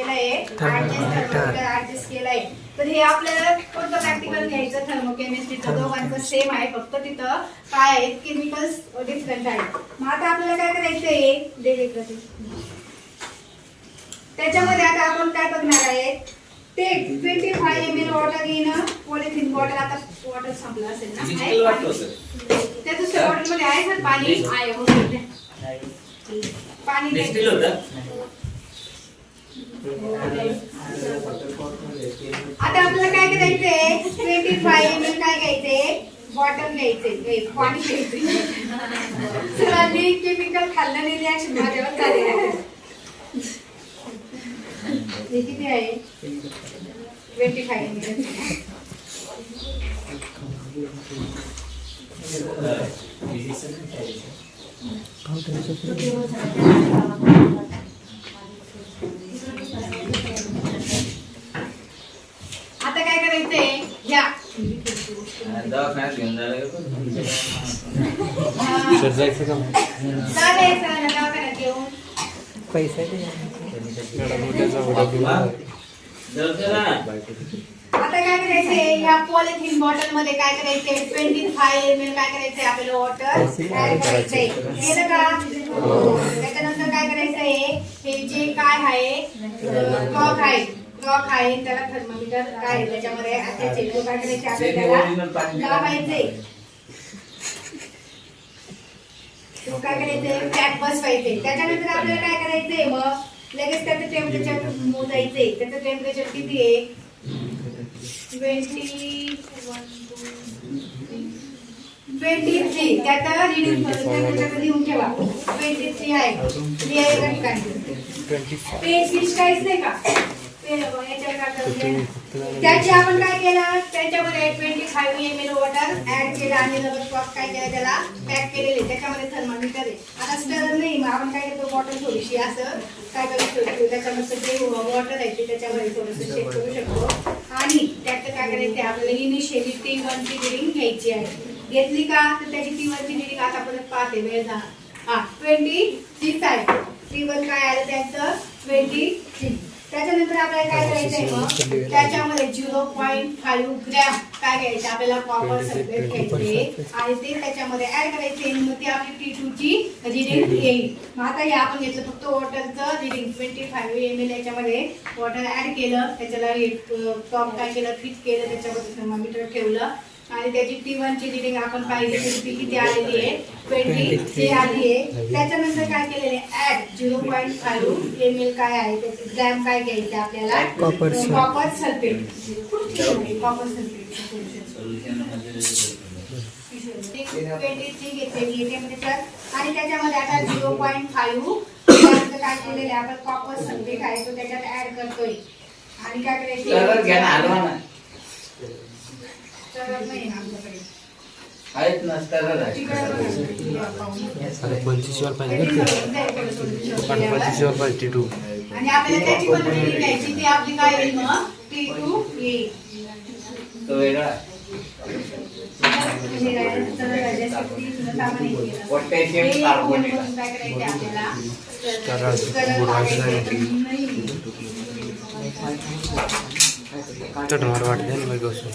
केलंय. ऍडजस्ट केलंय. तर हे आपल्याला कोणतं प्रॅक्टिकल घ्यायचं? थर्मोकेमिस्ट्रीचं दोघांचं सेम आहे. फक्त तिथं काय आहेत? केमिकल्स डिफरंट आहेत. मग आता आपल्याला काय दे इकडं ते. त्याच्यामध्ये आता आपण काय बघणार आहे? ते twenty five M L water in polythene water आता वॉटर संपलं असेल ना? आहे त्या दुसऱ्या बॉटलमध्ये आहे सर पाणी? आहे पाणी आता आपल्याला काय करायचंय? ट्वेंटी एल काय घ्यायचंय? बॉटल घ्यायचंय. ए, पाणी घ्यायचंय. सरांनी केमिकल खाल्लं नाही रिॲक्शन माझ्यावर आहे. हे किती आहे? ट्वेंटी फाय एम एल आता काय करायचंय घ्या दवाखान्यात घेऊन जायला सर जायचं का? चालेल सरांना दवाखान्यात घेऊन पैसा आता काय करायचंय? या पॉलिथिन बॉटलमध्ये काय करायचंय? ट्वेंटी फाय एम एल काय करायचंय आपल्याला वॉटर ऍड करायचंय? केलं का त्याच्यानंतर काय करायचंय? हे जे काय आहे क्लॉक आहे क्लॉक आहे त्याला थर्मोमीटर काय आहे त्याच्यामध्ये काय करायचे आपल्याला त्याला लावायचंय तो. काय करायचंय फॅट बसवायचे त्याच्यानंतर आपल्याला काय करायचंय? मग लगेच त्याचं टेम्परेचर मोजायचंय. त्याचं टेम्परेचर किती आहे? ट्वेंटी ट्वेंटी थ्री त्याचा रिडिंग टेम्परेचर लिहून ठेवा? ट्वेंटी थ्री आहे ठिकाणी? ट्वेंटी पेज लिस्ट काहीच नाही का? त्याची आपण काय केलं? त्याच्यामध्ये twenty five M L water add केलं आणि रबर काय केलं त्याला? पॅक केलेले. त्याच्यामध्ये थर्मामीटर आहे. आता स्टर नाही मग आपण काय करतो? बॉटल थोडीशी असं काय करू शकतो त्याच्यामध्ये जे वॉटर आहे ते त्याच्यामध्ये थोडंसं चेक करू शकतो. आणि त्याचं काय करायचं आपल्याला इनिशियली टी वनची रिडिंग घ्यायची आहे. घेतली का? तर त्याची टी वनची रिडिंग आता परत पाहते. वेळ झाला. हा ट्वेंटी सिक्स आहे टी वन काय आलं त्याचं? ट्वेंटी सिक्स त्याच्यानंतर आपल्याला काय करायचंय मग? त्याच्यामध्ये झिरो पॉईंट फाईव्ह ग्रॅम काय घ्यायचं? आपल्याला कॉपर सल्फेट घ्यायचे. आणि ते त्याच्यामध्ये ऍड करायचे. मग ती आपली टी टू ची रिडिंग येईल. मग आता हे आपण घेतलं फक्त वॉटरचं reading twenty five M L याच्यामध्ये वॉटर ऍड केलं. त्याच्याला टॉप काय केलं? फिट केलं. त्याच्यामध्ये थर्मामीटर ठेवलं. आणि त्याची टी वन ची रिडिंग आपण पाहिली तर ती किती आलेली आहे? ट्वेंटी थ्री आली आहे त्याच्यानंतर काय केलेले add zero point five M L काय आहे? त्याचे ग्रॅम काय घ्यायचे आपल्याला. Copper sulphate copper sulphate twenty three घेतलेली आहे टेम्परेचर आणि त्याच्यामध्ये आता झिरो पॉईंट फाईव्ह काय केलेले आपण कॉपर सल्फेट आहे तो त्याच्यात ऍड करतोय. आणि काय करायचं? नाही आमच्याकडे आहेत ना आहे पंचवीस वर पाहिजे पण पंचवीस वर पाहिजे टू आणि आपल्याला त्याची पण reading घ्यायची ती आपली काय येईल मग टी टू येईल तो वेगळा म्हणजे काय, सरळ राजासाठी तुला सामान हे केलं. पोटॅशियम हे कार्बोनेट. म्हणून काय करायचे आपल्याला सरळ सरळ बुडवायचं लावायचं. नाही. नाही. चटमार वाटते ना मग बसून